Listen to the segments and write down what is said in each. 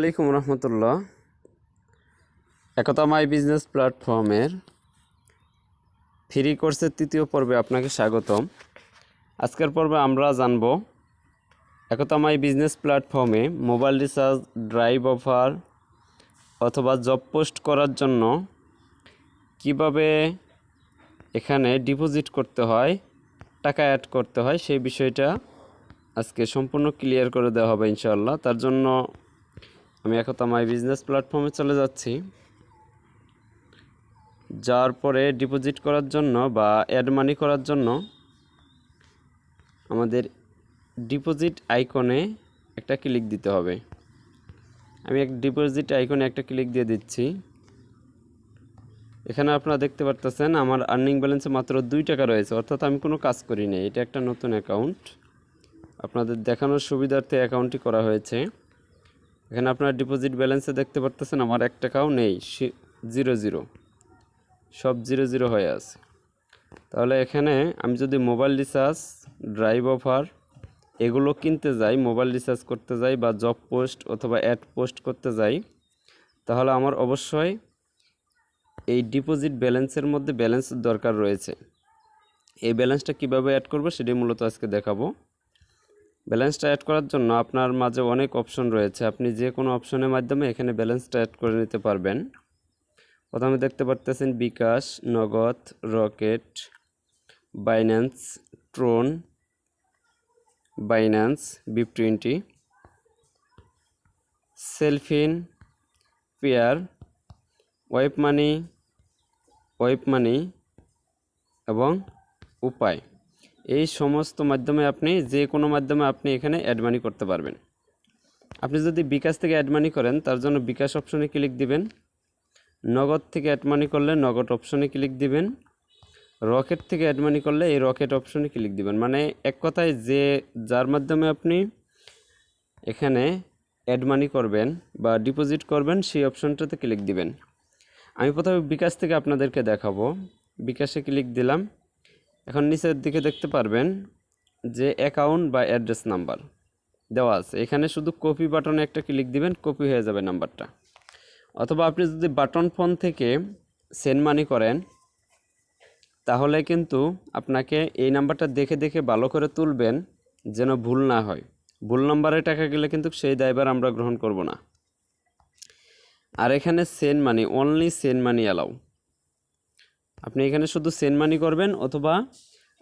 আলাইকুম রহমতুল্লাহ। একতা my business প্ল্যাটফর্মের free কোর্সের তৃতীয় পর্বে আপনাকে স্বাগতম। আজকের পর্বে আমরা জানব একতা মাই বিজনেস প্ল্যাটফর্মে মোবাইল রিচার্জ, ড্রাইভ অফার অথবা জব পোস্ট করার জন্য কীভাবে এখানে ডিপোজিট করতে হয়, টাকা অ্যাড করতে হয় সেই বিষয়টা আজকে সম্পূর্ণ ক্লিয়ার করে দেওয়া হবে ইনশাআল্লাহ। তার জন্য আমি একতা মাই বিজনেস প্ল্যাটফর্মে চলে যাচ্ছি। যাওয়ার পরে ডিপোজিট করার জন্য বা অ্যাড মানি করার জন্য আমাদের ডিপোজিট আইকনে একটা ক্লিক দিতে হবে। আমি এক ডিপোজিট আইকনে একটা ক্লিক দিয়ে দিচ্ছি। এখানে আপনারা দেখতে পারতেছেন আমার আর্নিং ব্যালেন্সে মাত্র দুই টাকা রয়েছে, অর্থাৎ আমি কোনো কাজ করিনি এটা একটা নতুন অ্যাকাউন্ট আপনাদের দেখানোর সুবিধার্থে অ্যাকাউন্টটি করা হয়েছে। এখানে আপনার ডিপোজিট ব্যালেন্সে দেখতে পারতেছেন আমার এক টাকাও নেই জিরো জিরো সব জিরো জিরো হয়ে আছে। তাহলে এখানে আমি যদি মোবাইল রিচার্জ ড্রাইভ অফার এগুলো কিনতে যাই মোবাইল রিচার্জ করতে যাই বা জব পোস্ট অথবা অ্যাড পোস্ট করতে যাই, তাহলে আমার অবশ্যই এই ডিপোজিট ব্যালেন্সের মধ্যে ব্যালেন্স দরকার রয়েছে। এই ব্যালেন্সটা কীভাবে অ্যাড করব সেটি মূলত আজকে দেখাবো। ব্যালেন্সটা অ্যাড করার জন্য আপনার মাঝে অনেক অপশন রয়েছে। আপনি যে কোনো অপশনের মাধ্যমে এখানে ব্যালেন্সটা অ্যাড করে নিতে পারবেন। প্রথমে দেখতে পারতেছেন bKash, Nagad, Rocket Binance Tron Binance BEP twenty Cellfin Payeer WebMoney WebMoney এবং উপায় এই সমস্ত মাধ্যমে আপনি, যে কোনো মাধ্যমে আপনি এখানে অ্যাড মানি করতে পারবেন। আপনি যদি বিকাশ থেকে অ্যাড মানি করেন, তার জন্য বিকাশ অপশনে ক্লিক দিবেন। নগদ থেকে অ্যাড মানি করলে নগদ অপশনে ক্লিক দিবেন। রকেট থেকে অ্যাড মানি করলে এই রকেট অপশনে ক্লিক দিবেন। মানে এক কথায় যে, যার মাধ্যমে আপনি এখানে অ্যাড মানি করবেন বা ডিপোজিট করবেন, সেই অপশনটাতে ক্লিক দিবেন। আমি প্রথমে বিকাশ থেকে আপনাদেরকে দেখাবো। বিকাশে ক্লিক দিলাম। এখন নিচের দিকে দেখতে পারবেন যে অ্যাকাউন্ট বা অ্যাড্রেস নাম্বার দেওয়া আছে। এখানে শুধু কপি বাটনে একটা ক্লিক দিবেন কপি হয়ে যাবে নাম্বারটা অথবা আপনি যদি বাটন ফোন থেকে সেন্ড মানি করেন, তাহলে কিন্তু আপনাকে এই নাম্বারটা দেখে দেখে ভালো করে তুলবেন যেন ভুল না হয়। ভুল নাম্বারে টাকা গেলে কিন্তু সেই দায়ভার আমরা গ্রহণ করব না। আর এখানে send money only send money allow আপনি এখানে শুধু সেন্ড মানি করবেন অথবা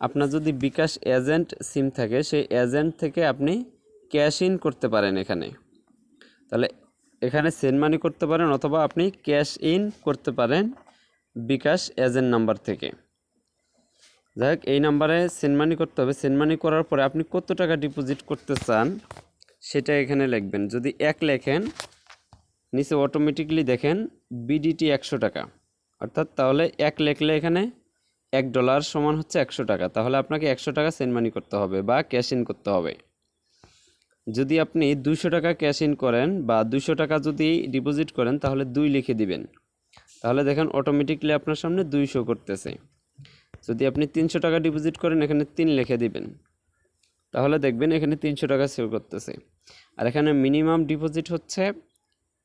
আপনার যদি বিকাশ এজেন্ট সিম থাকে, সেই এজেন্ট থেকে আপনি ক্যাশ ইন করতে পারেন এখানে। তাহলে এখানে সেন্ড মানি করতে পারেন অথবা আপনি ক্যাশ ইন করতে পারেন বিকাশ এজেন্ট নাম্বার থেকে। যাই হোক, এই নাম্বারে সেন্ড মানি করতে হবে। সেন্ড মানি করার পরে আপনি কত টাকা ডিপোজিট করতে চান, সেটা এখানে লিখবেন। যদি এক লেখেন, নিচে অটোমেটিকলি দেখেন বিডিটি একশো টাকা। অর্থাৎ তাহলে এক লেখলে এখানে এক ডলার সমান হচ্ছে একশো টাকা। তাহলে আপনাকে একশো টাকা সেন্ড মানি করতে হবে বা ক্যাশ ইন করতে হবে। যদি আপনি দুশো টাকা ক্যাশ ইন করেন বা দুশো টাকা যদি ডিপোজিট করেন, তাহলে দুই লিখে দিবেন। তাহলে দেখেন অটোমেটিকলি আপনার সামনে দুইশো করতেছে। যদি আপনি তিনশো টাকা ডিপোজিট করেন, এখানে তিন লিখে দিবেন। তাহলে দেখবেন এখানে তিনশো টাকা সেভ করতেছে। আর এখানে মিনিমাম ডিপোজিট হচ্ছে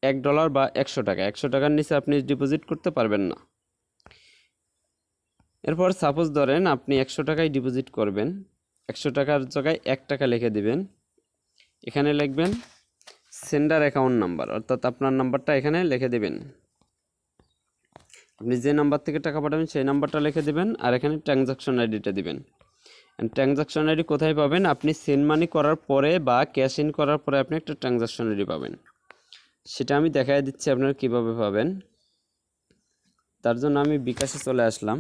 এক ডলার বা একশো টাকা। একশো টাকার নিচে আপনি ডিপোজিট করতে পারবেন না। এরপর সাপোজ ধরেন আপনি একশো টাকায় ডিপোজিট করবেন। একশো টাকার জায়গায় এক টাকা লিখে দিবেন। এখানে লিখবেন সেন্ডার অ্যাকাউন্ট নাম্বার অর্থাৎ আপনার নাম্বারটা এখানে লিখে দেবেন। আপনি যে নাম্বার থেকে টাকা পাঠাবেন, সেই নাম্বারটা লিখে দেবেন আর এখানে ট্রানজাকশন আইডিটা দিবেন। ট্রানজাকশন আইডি কোথায় পাবেন? আপনি সেন্ড মানি করার পরে বা ক্যাশ ইন করার পরে আপনি একটা ট্রানজাকশন আইডি পাবেন। সেটা আমি দেখাই দিচ্ছি আপনারা কীভাবে পাবেন। তার জন্য আমি বিকাশে চলে আসলাম।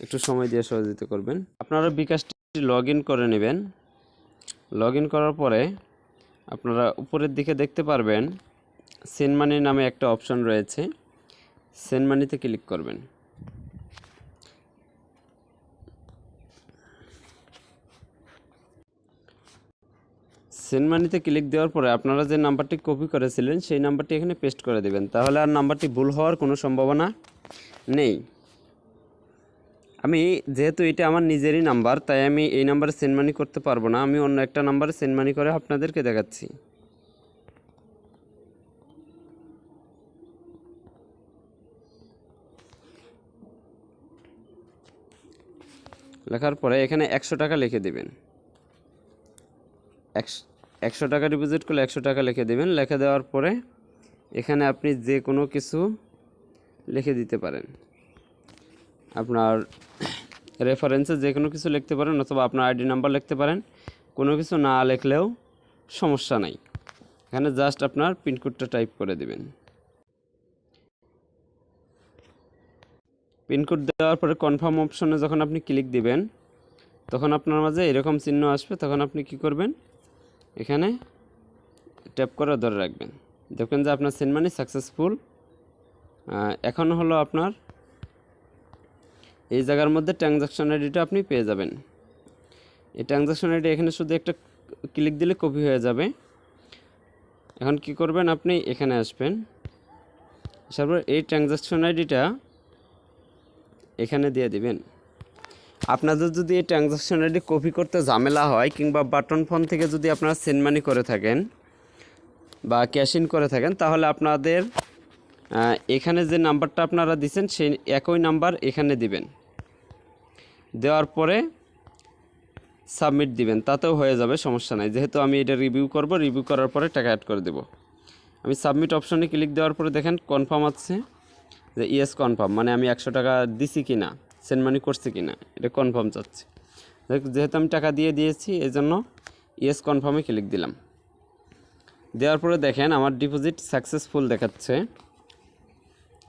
একটু সময় দিয়ে সহযোগিতা করবেন। আপনারা বিকাশটি লগ করে নেবেন। লগ করার পরে আপনারা উপরের দিকে দেখতে পারবেন সেন্ড মানি নামে একটা অপশন রয়েছে। সেন্ড মানিতে ক্লিক করবেন। সেন্ড মানিতে ক্লিক দেওয়ার পরে আপনারা যে নাম্বারটি কপি করেছিলেন, সেই নাম্বারটি এখানে পেস্ট করে দেবেন। তাহলে আর নাম্বারটি ভুল হওয়ার কোনো সম্ভাবনা নেই। আমি যেহেতু এটা আমার নিজেরই নাম্বার তাই আমি এই নাম্বারে সেন্ড মানি করতে পারব না। আমি অন্য একটা নাম্বারে সেন্ড মানি করে আপনাদেরকে দেখাচ্ছি। লেখার পরে এখানে একশো টাকা লিখে দেবেন। একশো একশো টাকা ডিপোজিট করলে একশো টাকা লিখে দেবেন। লিখে দেওয়ার পরে এখানে আপনি যে কোনো কিছু লিখে দিতে পারেন। আপনার রেফারেন্সে যে কোনো কিছু লিখতে পারেন অথবা আপনার আইডি নাম্বার লিখতে পারেন। কোনো কিছু না লিখলেও সমস্যা নাই। এখানে জাস্ট আপনার পিনকোডটা টাইপ করে দিবেন। পিনকোড দেওয়ার পরে কনফার্ম অপশনে যখন আপনি ক্লিক দিবেন, তখন আপনার মাঝে এরকম চিহ্ন আসবে। তখন আপনি কি করবেন? এখানে ট্যাপ করে ধরে রাখবেন। দেখবেন যে আপনার সেন্ড মানি সাকসেসফুল এখন হলো আপনার এই জায়গার মধ্যে ট্রানজাকশন আইডিটা আপনি পেয়ে যাবেন। এই ট্রানজাকশন আইডি এখানে শুধু একটা ক্লিক দিলে কপি হয়ে যাবে। এখন কি করবেন আপনি? এখানে আসবেন। তারপর এই ট্রানজাকশন আইডিটা এখানে দিয়ে দিবেন। আপনাদের যদি এই ট্রানজাকশন আইডি কপি করতে ঝামেলা হয় কিংবা বাটন ফোন থেকে যদি আপনারা সেন্ড মানি করে থাকেন বা ক্যাশ ইন করে থাকেন, তাহলে আপনাদের এখানে যে নাম্বারটা আপনারা দিচ্ছেন সেই একই নাম্বার এখানে দিবেন। দেওয়ার পরে সাবমিট দিবেন, তাতেও হয়ে যাবে, সমস্যা নাই। যেহেতু আমি এটা রিভিউ করব রিভিউ করার পরে টাকা অ্যাড করে দেব। আমি সাবমিট অপশনে ক্লিক দেওয়ার পরে দেখেন কনফার্ম আছে যে ইয়েস কনফার্ম মানে আমি একশো টাকা দিছি কি না সেন্ড মানি করছে কি না এটা কনফার্ম চাচ্ছি। যেহেতু আমি টাকা দিয়ে দিয়েছি এই জন্য ইয়েস কনফার্মে ক্লিক দিলাম। দেওয়ার পরে দেখেন, আমার ডিপোজিট সাকসেসফুল দেখাচ্ছে।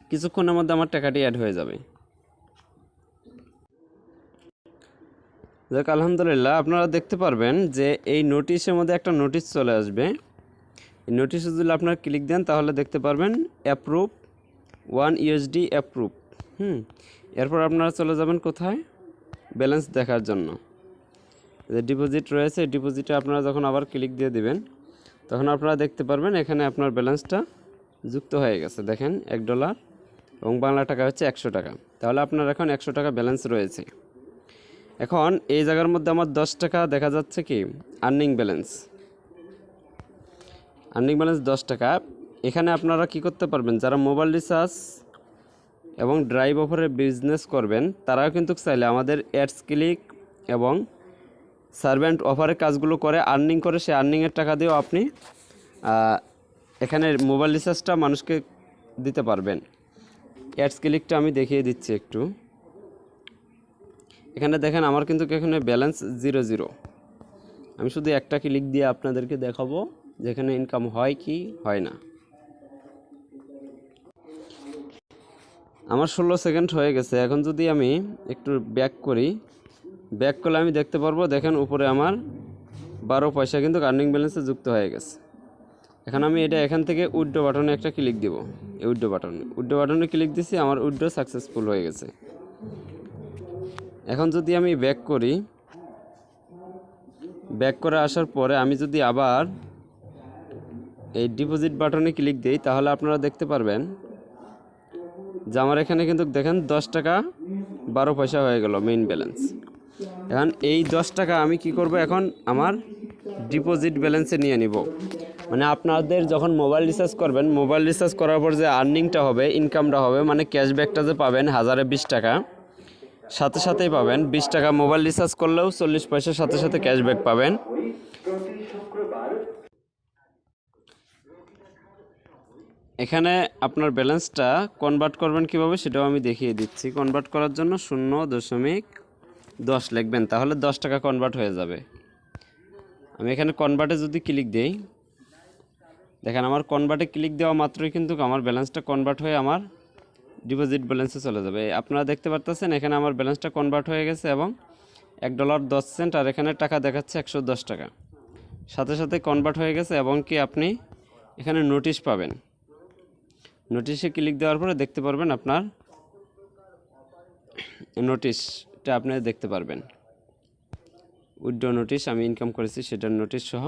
কিছুক্ষণের মধ্যে আমার টাকাটি অ্যাড হয়ে যাবে। দেখ, আলহামদুলিল্লাহ, আপনারা দেখতে পারবেন যে এই নোটিশের মধ্যে একটা নোটিশ চলে আসবে। এই নোটিশে যদি আপনারা ক্লিক দেন, তাহলে দেখতে পারবেন অ্যাপ্রুভ ওয়ান ইউএসডি অ্যাপ্রুভ হুম? এরপর আপনারা চলে যাবেন কোথায়? ব্যালেন্স দেখার জন্য। যে ডিপোজিট রয়েছে ডিপোজিটে আপনারা যখন আবার ক্লিক দিয়ে দিবেন, তখন আপনারা দেখতে পারবেন এখানে আপনার ব্যালেন্সটা যুক্ত হয়ে গেছে। দেখেন, এক ডলার এবং বাংলা টাকা হচ্ছে একশো টাকা। তাহলে আপনার এখন একশো টাকা ব্যালেন্স রয়েছে। এখন এই জায়গার মধ্যে আমার দশ টাকা দেখা যাচ্ছে কি? আর্নিং ব্যালেন্স আর্নিং ব্যালেন্স দশ টাকা। এখানে আপনারা কি করতে পারবেন? যারা মোবাইল রিচার্জ এবং ড্রাইভ অফারে বিজনেস করবেন, তারাও কিন্তু চাইলে আমাদের অ্যাডস ক্লিক এবং সার্ভেন্ট অফারের কাজগুলো করে আর্নিং করে সে আর্নিংয়ের টাকা দিয়েও আপনি এখানে মোবাইল রিচার্জটা মানুষকে দিতে পারবেন। অ্যাডস ক্লিকটা আমি দেখিয়ে দিচ্ছি একটু। এখানে দেখেন আমার কিন্তু এখানে ব্যালেন্স জিরো জিরো আমি শুধু একটা ক্লিক দিয়ে আপনাদেরকে দেখাবো, যেখানে ইনকাম হয় কি, হয় না। আমার ষোলো সেকেন্ড হয়ে গেছে। এখন যদি আমি একটু ব্যাক করি ব্যাক করলে আমি দেখতে পারব, দেখেন উপরে আমার বারো পয়সা কিন্তু আর্নিং ব্যালেন্সে যুক্ত হয়ে গেছে। এখন আমি এটা এখান থেকে উইড্রো বাটনে একটা ক্লিক দিব। এই বাটনে। উইড্রো বাটনে ক্লিক দিছি, আমার উইড্রো সাকসেসফুল হয়ে গেছে। এখন যদি আমি ব্যাক করি ব্যাক করে আসার পরে আমি যদি আবার এই ডিপোজিট বাটনে ক্লিক দিই, তাহলে আপনারা দেখতে পারবেন যে আমার এখানে কিন্তু দেখেন দশ টাকা বারো পয়সা হয়ে গেল মেইন ব্যালেন্স এখন এই দশ টাকা আমি কি করব? এখন আমার ডিপোজিট ব্যালেন্সে নিয়ে নিব। মানে আপনাদের যখন মোবাইল রিচার্জ করবেন মোবাইল রিচার্জ করার পর যে আর্নিংটা হবে ইনকামটা হবে মানে ক্যাশব্যাকটা যে পাবেন হাজারে বিশ টাকা, সাথে সাথেই পাবেন। বিশ টাকা মোবাইল রিচার্জ করলেও চল্লিশ পয়সার সাথে সাথে ক্যাশব্যাক পাবেন। এখানে আপনার ব্যালেন্সটা কনভার্ট করবেন কীভাবে সেটাও আমি দেখিয়ে দিচ্ছি। কনভার্ট করার জন্য শূন্য দশমিক দশ লিখবেন, তাহলে দশ টাকা কনভার্ট হয়ে যাবে। আমি এখানে কনভার্টে যদি ক্লিক দিই, দেখেন আমার কনভার্টে ক্লিক দেওয়া মাত্রই কিন্তু আমার ব্যালেন্সটা কনভার্ট হয়ে আমার ডিপোজিট ব্যালেন্সে চলে যাবে। আপনারা দেখতে পারতেছেন এখানে আমার ব্যালেন্সটা কনভার্ট হয়ে গেছে এবং এক ডলার দশ সেন্ট আর এখানে টাকা দেখাচ্ছে একশো দশ টাকা। সাথে সাথে কনভার্ট হয়ে গেছে এবং কি আপনি এখানে নোটিশ পাবেন। নোটিশে ক্লিক দেওয়ার পরে দেখতে পারবেন আপনার নোটিশটা আপনি দেখতে পারবেন। উইড্রো নোটিশ আমি ইনকাম করেছি, সেটার নোটিশ সহ।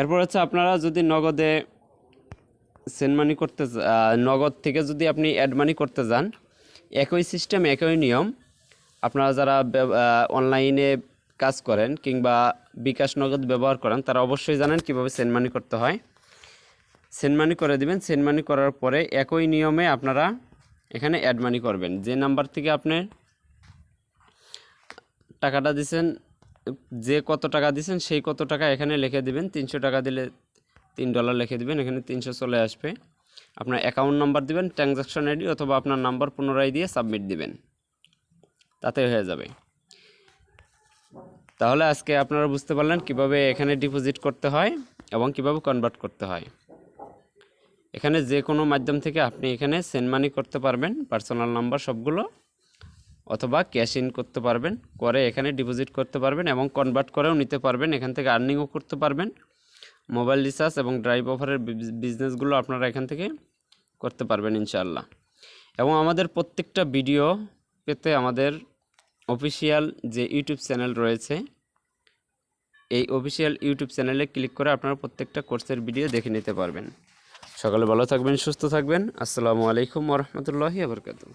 এরপর হচ্ছে আপনারা যদি নগদে সেন্ড মানি করতে নগদ থেকে যদি আপনি অ্যাড মানি করতে যান, একই সিস্টেম একই নিয়ম। আপনারা যারা অনলাইনে কাজ করেন কিংবা বিকাশ নগদ ব্যবহার করেন, তারা অবশ্যই জানেন কীভাবে সেন্ড মানি করতে হয়। সেন্ড মানি করে দিবেন সেন্ড মানি করার পরে একই নিয়মে আপনারা এখানে অ্যাড মানি করবেন। যে নাম্বার থেকে আপনি টাকাটা দিছেন, যে কত টাকা দিছেন সেই কত টাকা এখানে লিখে দিবেন। তিনশো টাকা দিলে তিন ডলার লিখে দিবেন, এখানে তিনশো চলে আসবে। আপনার অ্যাকাউন্ট নাম্বার দিবেন ট্রানজ্যাকশন আইডি অথবা আপনার নাম্বার পুনরায় দিয়ে সাবমিট দিবেন। তাতে হয়ে যাবে। তাহলে আজকে আপনারা বুঝতে পারলেন কীভাবে এখানে ডিপোজিট করতে হয় এবং কীভাবে কনভার্ট করতে হয়। এখানে যে কোনো মাধ্যম থেকে আপনি এখানে সেন্ড মানি করতে পারবেন পার্সোনাল নাম্বার সবগুলো, অথবা ক্যাশ ইন করতে পারবেন, করে এখানে ডিপোজিট করতে পারবেন এবং কনভার্ট করেও নিতে পারবেন, এখান থেকে আর্নিংও করতে পারবেন। মোবাইল রিচার্জ এবং ড্রাইভ অফারের বিজনেসগুলো আপনারা এখান থেকে করতে পারবেন ইনশাআল্লাহ। এবং আমাদের প্রত্যেকটা ভিডিও পেতে আমাদের অফিসিয়াল যে ইউটিউব চ্যানেল রয়েছে, এই অফিসিয়াল ইউটিউব চ্যানেলে ক্লিক করে আপনারা প্রত্যেকটা কোর্সের ভিডিও দেখে নিতে পারবেন। সকালে ভালো থাকবেন সুস্থ থাকবেন। আসসালামু আলাইকুম ওরহমতুল্লাহি আবরকাতু